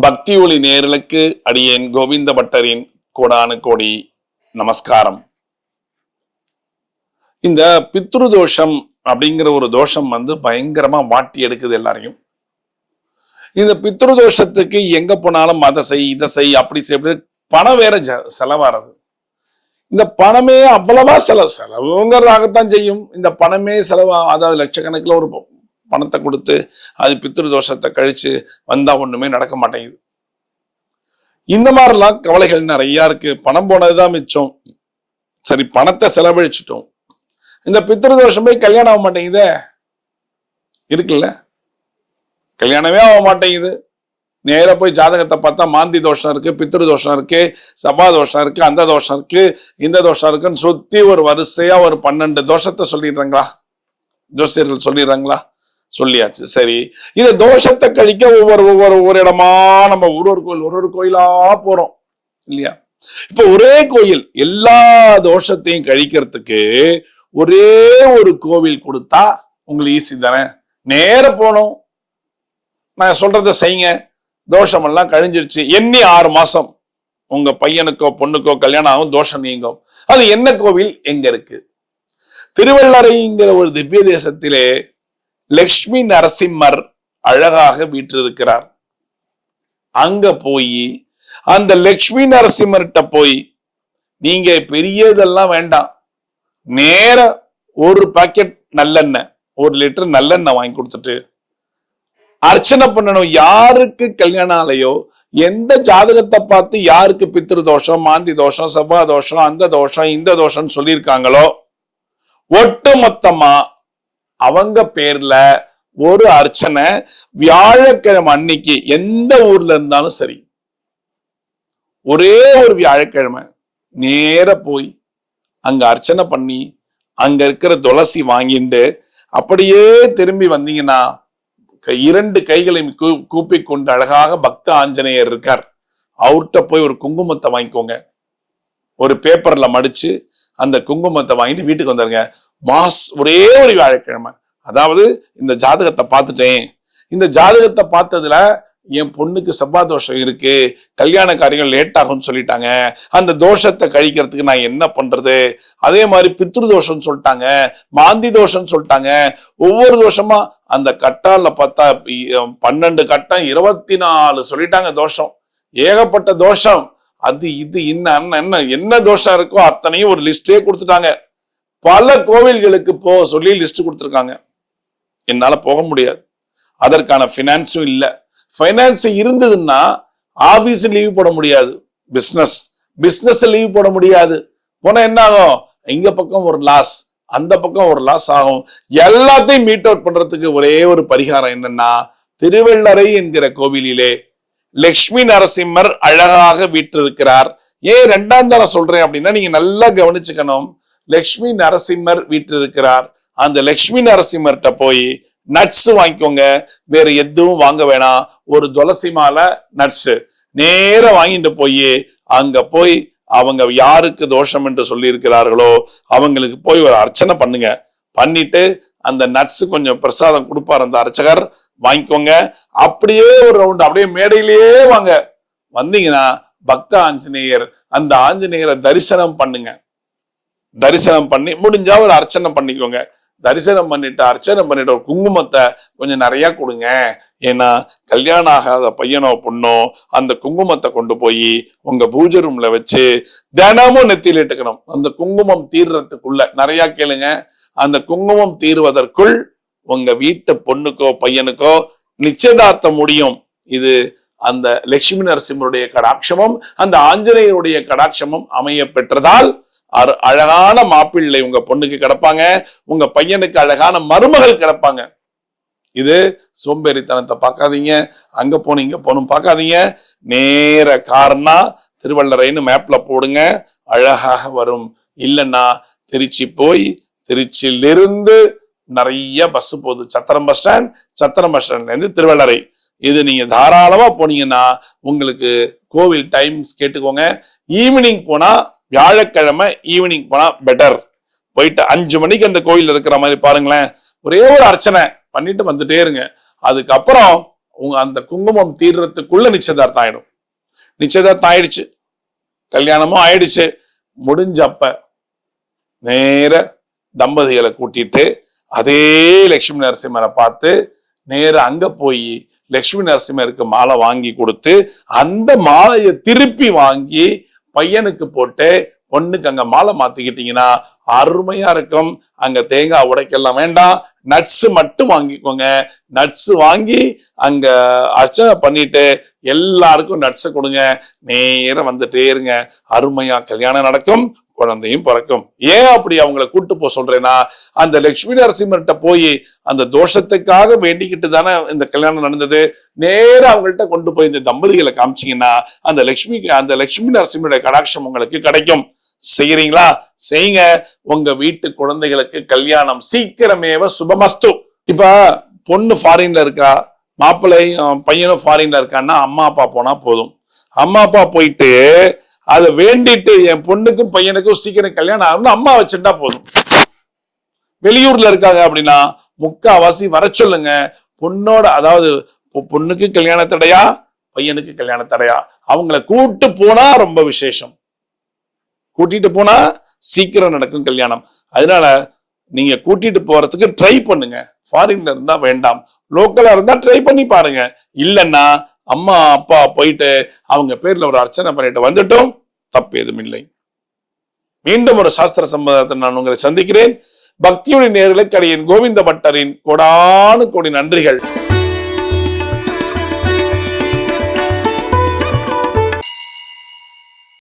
பக்தி ஒளி நேர்களுக்கு அடியேன் கோவிந்த பட்டரின் கோடானு கோடி நமஸ்காரம். இந்த பித்ரு தோஷம் அப்படிங்கிற ஒரு தோஷம் வந்து பயங்கரமா வாட்டி எடுக்குது எல்லாரையும். இந்த பித்ரு தோஷத்துக்கு எங்க போனாலும் அதை செய் இதை செய் அப்படி செய் பணம் வேற ஜ- செலவாறது. இந்த பணமே அவ்வளவா செலவு செலவுங்கிறதாகத்தான் செய்யும். இந்த பணமே செலவா அதாவது லட்சக்கணக்கில் ஒரு பணத்தை கொடுத்து அது பித்திரு தோஷத்தை கழிச்சு வந்தா ஒண்ணுமே நடக்க மாட்டேங்குது. இந்த மாதிரிலாம் கவலைகள் நிறையா இருக்கு. பணம் போனதுதான் மிச்சம். சரி பணத்தை செலவழிச்சிட்டோம். இந்த பித்திரு தோஷம் போய் கல்யாணம் ஆக மாட்டேங்குதே? இருக்குல்ல? கல்யாணமே ஆக மாட்டேங்குது. நேராக போய் ஜாதகத்தை பார்த்தா மாந்தி தோஷம் இருக்கு பித்திரு தோஷம் இருக்கு சபா தோஷம் இருக்கு அந்த தோஷம் இருக்கு இந்த தோஷம் இருக்குன்னு சுத்தி ஒரு வரிசையா ஒரு பன்னெண்டு தோஷத்தை சொல்லிடுறாங்களா? ஜோசியர்கள் சொல்லிடுறாங்களா? சொல்லியாச்சு. சரி இந்த தோஷத்தை கழிக்க ஒவ்வொரு ஒவ்வொரு ஒவ்வொரு இடமா நம்ம ஒரு ஒரு கோயில் ஒரு ஒரு கோயிலா போறோம். இல்லையா? இப்ப ஒரே கோயில் எல்லா தோஷத்தையும் கழிக்கிறதுக்கு ஒரே ஒரு கோவில் கொடுத்தா உங்களுக்கு ஈஸி தானே? நேர போகணும். நான் சொல்றத செய்யுங்க. தோஷமெல்லாம் கழிஞ்சிருச்சு. எண்ணி ஆறு மாசம் உங்க பையனுக்கோ பொண்ணுக்கோ கல்யாணம் ஆகும் தோஷம் நீங்கும். அது என்ன கோவில்? எங்க இருக்கு? திருவள்ளரைங்கிற ஒரு திவ்ய தேசத்திலே லக்ஷ்மி நரசிம்மர் அழகாக வீற்றிருக்கிறார். அங்க போய் அந்த லக்ஷ்மி நரசிம்மர்கிட்ட போய் நீங்க பெரியதெல்லாம் வேண்டாம். நேர ஒரு பாக்கெட் நல்லெண்ணெய் ஒரு லிட்டர் நல்லெண்ணெய் வாங்கி கொடுத்துட்டு அர்ச்சனை பண்ணணும். யாருக்கு கல்யாணம் ஆலையோ எந்த ஜாதகத்தை பார்த்து யாருக்கு பித்ரு தோஷம் மாந்தி தோஷம் செவ்வா தோஷம் அந்த தோஷம் இந்த தோஷம் சொல்லியிருக்காங்களோ ஒட்டு மொத்தமா அவங்க பேர்ல ஒரு அர்ச்சனை வியாழக்கிழமை அன்னைக்கு எந்த ஊர்ல இருந்தாலும் சரி. ஒரே ஒரு வியாழக்கிழமை நேர போய் அங்க அர்ச்சனை பண்ணி அங்க இருக்கிற துளசி வாங்கிட்டு அப்படியே திரும்பி வந்தீங்கன்னா இரண்டு கைகளையும் கூப்பி கொண்டு அழகாக பக்த ஆஞ்சநேயர் இருக்கார். அவர்கிட்ட போய் ஒரு குங்குமத்தை வாங்கிக்கோங்க. ஒரு பேப்பர்ல மடிச்சு அந்த குங்குமத்தை வாங்கிட்டு வீட்டுக்கு வந்துருங்க. மாஸ் ஒரே ஒரு வியாழக்கிழமை. அதாவது இந்த ஜாதகத்தை பார்த்துட்டேன். இந்த ஜாதகத்தை பார்த்ததுல என் பொண்ணுக்கு செவ்வாய் தோஷம் இருக்கு கல்யாண காரியங்கள் லேட் ஆகும்னு சொல்லிட்டாங்க. அந்த தோஷத்தை கழிக்கிறதுக்கு நான் என்ன பண்றது? அதே மாதிரி பித்ரு தோஷம்னு சொல்லிட்டாங்க மாந்தி தோஷம்னு சொல்லிட்டாங்க. ஒவ்வொரு தோஷமா அந்த கட்டால பார்த்தா பன்னெண்டு கட்டம் இருபத்தி நாலு சொல்லிட்டாங்க தோஷம். ஏகப்பட்ட தோஷம். அது இது இன்ன என்ன என்ன தோஷம் இருக்கோ அத்தனையும் ஒரு லிஸ்டே கொடுத்துட்டாங்க. பல கோவில்களுக்கு போக சொல்லி லிஸ்ட் கொடுத்துருக்காங்க. என்னால போக முடியாது. அதற்கான ஃபினான்ஸும் இல்லை. ஃபைனான்ஸ் இருந்ததுன்னா ஆஃபீஸ் லீவ் போட முடியாது. பிசினஸ் பிசினஸ் லீவ் போட முடியாது. போனா என்ன ஆகும்? இங்க பக்கம் ஒரு லாஸ் அந்த பக்கம் ஒரு லாஸ் ஆகும். எல்லாத்தையும் மீட் அவுட் பண்றதுக்கு ஒரே ஒரு பரிகாரம் என்னன்னா திருவள்ளரை என்கிற கோவிலிலே லக்ஷ்மி நரசிம்மர் அழகாக வீட்டிருக்கிறார் ஏன் ரெண்டாம் தரம் சொல்றேன் அப்படின்னா நீங்க நல்லா கவனிச்சுக்கணும். லக்ஷ்மி நரசிம்மர் வீட்டில் இருக்கிறார் அந்த லக்ஷ்மி நரசிம்மர்கிட்ட போய் நட்ஸ் வாங்கிக்கோங்க. வேற எதுவும் வாங்க வேணாம். ஒரு துளசி மாலை நட்ஸ் நேர வாங்கிட்டு போய் அங்க போய் அவங்க யாருக்கு தோஷம் என்று சொல்லி இருக்கிறார்களோ அவங்களுக்கு போய் ஒரு அர்ச்சனை பண்ணுங்க. பண்ணிட்டு அந்த நட்ஸ் கொஞ்சம் பிரசாதம் கொடுப்பார் அந்த அர்ச்சகர். வாங்கிக்கோங்க. அப்படியே ஒரு ரவுண்ட் அப்படியே மேடையிலேயே வாங்க. வந்தீங்கன்னா பக்த ஆஞ்சநேயர் அந்த ஆஞ்சநேயரை தரிசனம் பண்ணுங்க. தரிசனம் பண்ணி முடிஞ்சா ஒரு அர்ச்சனை பண்ணிக்கோங்க. தரிசனம் பண்ணிட்டு அர்ச்சனை பண்ணிட்டு ஒரு குங்குமத்தை கொஞ்சம் நிறைய கொடுங்க. ஏன்னா கல்யாணம் ஆகாத பையனோ பொண்ணோ அந்த குங்குமத்தை கொண்டு போய் உங்க பூஜை ரூம்ல வச்சு தினமும் நெத்தியில் இட்டுக்கணும். அந்த குங்குமம் தீர்றதுக்குள்ள நிறைய கேளுங்க. அந்த குங்குமம் தீர்வதற்குள் உங்க வீட்டு பொண்ணுக்கோ பையனுக்கோ நிச்சயதார்த்தம் முடியும். இது அந்த லட்சுமி நரசிம்மருடைய கடாட்சமும் அந்த ஆஞ்சநேயருடைய கடாட்சமும் அமைய பெற்றதால் அழகான மாப்பிள்ளை உங்க பொண்ணுக்கு கிடப்பாங்க உங்க பையனுக்கு அழகான மருமகள் கிடப்பாங்க. இது சோம்பேறித்தனத்தை பார்க்காதீங்க அங்க போன இங்க போகணும் பார்க்காதீங்க. நேர காரணா திருவள்ளரைன்னு மேப்ல போடுங்க அழகாக வரும். இல்லைன்னா திருச்சி போய் திருச்சியிலிருந்து நிறைய பஸ் போகுது. Chathiram bus stand Chathiram bus ஸ்டாண்ட்லேருந்து திருவள்ளரை. இது நீங்க தாராளமா போனீங்கன்னா உங்களுக்கு கோவில் டைம்ஸ் கேட்டுக்கோங்க. ஈவினிங் போனா வியாழக்கிழமை ஈவினிங் போனா பெட்டர் போயிட்டு அஞ்சு மணிக்கு அந்த கோயில் இருக்கிற மாதிரி பாருங்களேன். ஒரே ஒரு அர்ச்சனை பண்ணிட்டு வந்துட்டே இருங்க. அதுக்கப்புறம் உங்க அந்த குங்குமம் தீர்றதுக்குள்ள நிச்சயதார்த்தம் ஆயிடும். நிச்சயதார்த்தம் ஆயிடுச்சு. கல்யாணமும் ஆயிடுச்சு. முடிஞ்சப்ப நேர தம்பதிகளை கூட்டிட்டு அதே லட்சுமி நரசிம்மரை பார்த்து நேர அங்க போய் லட்சுமி நரசிம்மருக்கு மாலை வாங்கி கொடுத்து அந்த மாலையை திருப்பி வாங்கி பையனுக்கு போட்டு பொண்ணுக்கு அங்க மாலை மாத்திக்கிட்டீங்கன்னா அருமையா இருக்கும். அங்க தேங்காய் உடைக்கலாம் வேண்டாம். நட்ஸ் மட்டும் வாங்கிக்கோங்க. நட்ஸ் வாங்கி அங்க அர்ச்சனை பண்ணிட்டு எல்லாருக்கும் நட்ஸை கொடுங்க. நேரம் வந்துட்டே இருங்க. அருமையா கல்யாணம் நடக்கும். குழந்தையும் பிறக்கும். ஏன் அப்படி அவங்கள கூட்டு போக சொல்றேன்னா அந்த லட்சுமி நரசிம்மர்கிட்ட போய் அந்த தோஷத்துக்காக வேண்டிக்கிட்டு தானே இந்த கல்யாணம் நடந்தது. நேரா அவங்கள்ட்ட கொண்டு போய் இந்த தம்பதிகளை காமிச்சீங்கன்னா அந்த லட்சுமி அந்த லட்சுமி நரசிம்மருடைய கடாட்சம் உங்களுக்கு கிடைக்கும். செய்யறீங்களா செய்யுங்க. உங்க வீட்டு குழந்தைகளுக்கு கல்யாணம் சீக்கிரமேவ சுபமஸ்து. இப்ப பொண்ணு ஃபாரின்ல இருக்கா? மாப்பிள்ளையும் பையனும் ஃபாரின்ல இருக்கான்னா அம்மா அப்பா போனா போதும். அம்மா அப்பா போயிட்டு அதை வேண்டிட்டு என் பொண்ணுக்கும் பையனுக்கும் சீக்கிரம் கல்யாணம் ஆகணும்னு அம்மா வச்சுட்டா போதும். வெளியூர்ல இருக்காங்க அப்படின்னா முக்காவாசி வர சொல்லுங்க. பொண்ணோட அதாவது பொண்ணுக்கு கல்யாண தடையா பையனுக்கு கல்யாண தடையா? அவங்கள கூட்டு போனா ரொம்ப விசேஷம். கூட்டிட்டு போனா சீக்கிரம் நடக்கும் கல்யாணம். அதனால நீங்க கூட்டிட்டு போறதுக்கு ட்ரை பண்ணுங்க. ஃபாரின்ல இருந்தா வேண்டாம். லோக்கலா இருந்தா ட்ரை பண்ணி பாருங்க. இல்லைன்னா அம்மா அப்பா போயிட்டு அவங்க பேர்ல ஒரு அர்ச்சனை பண்ணிட்டு வந்துட்டோம். தப்பு எதுவும் இல்லை. மீண்டும் ஒரு சாஸ்திர சம்பதத்தை நான் உங்களை சந்திக்கிறேன். பக்தியுடைய நேர்களுக்கு அடியேன் கோவிந்த பட்டரின் கோடானு கோடி நன்றிகள்.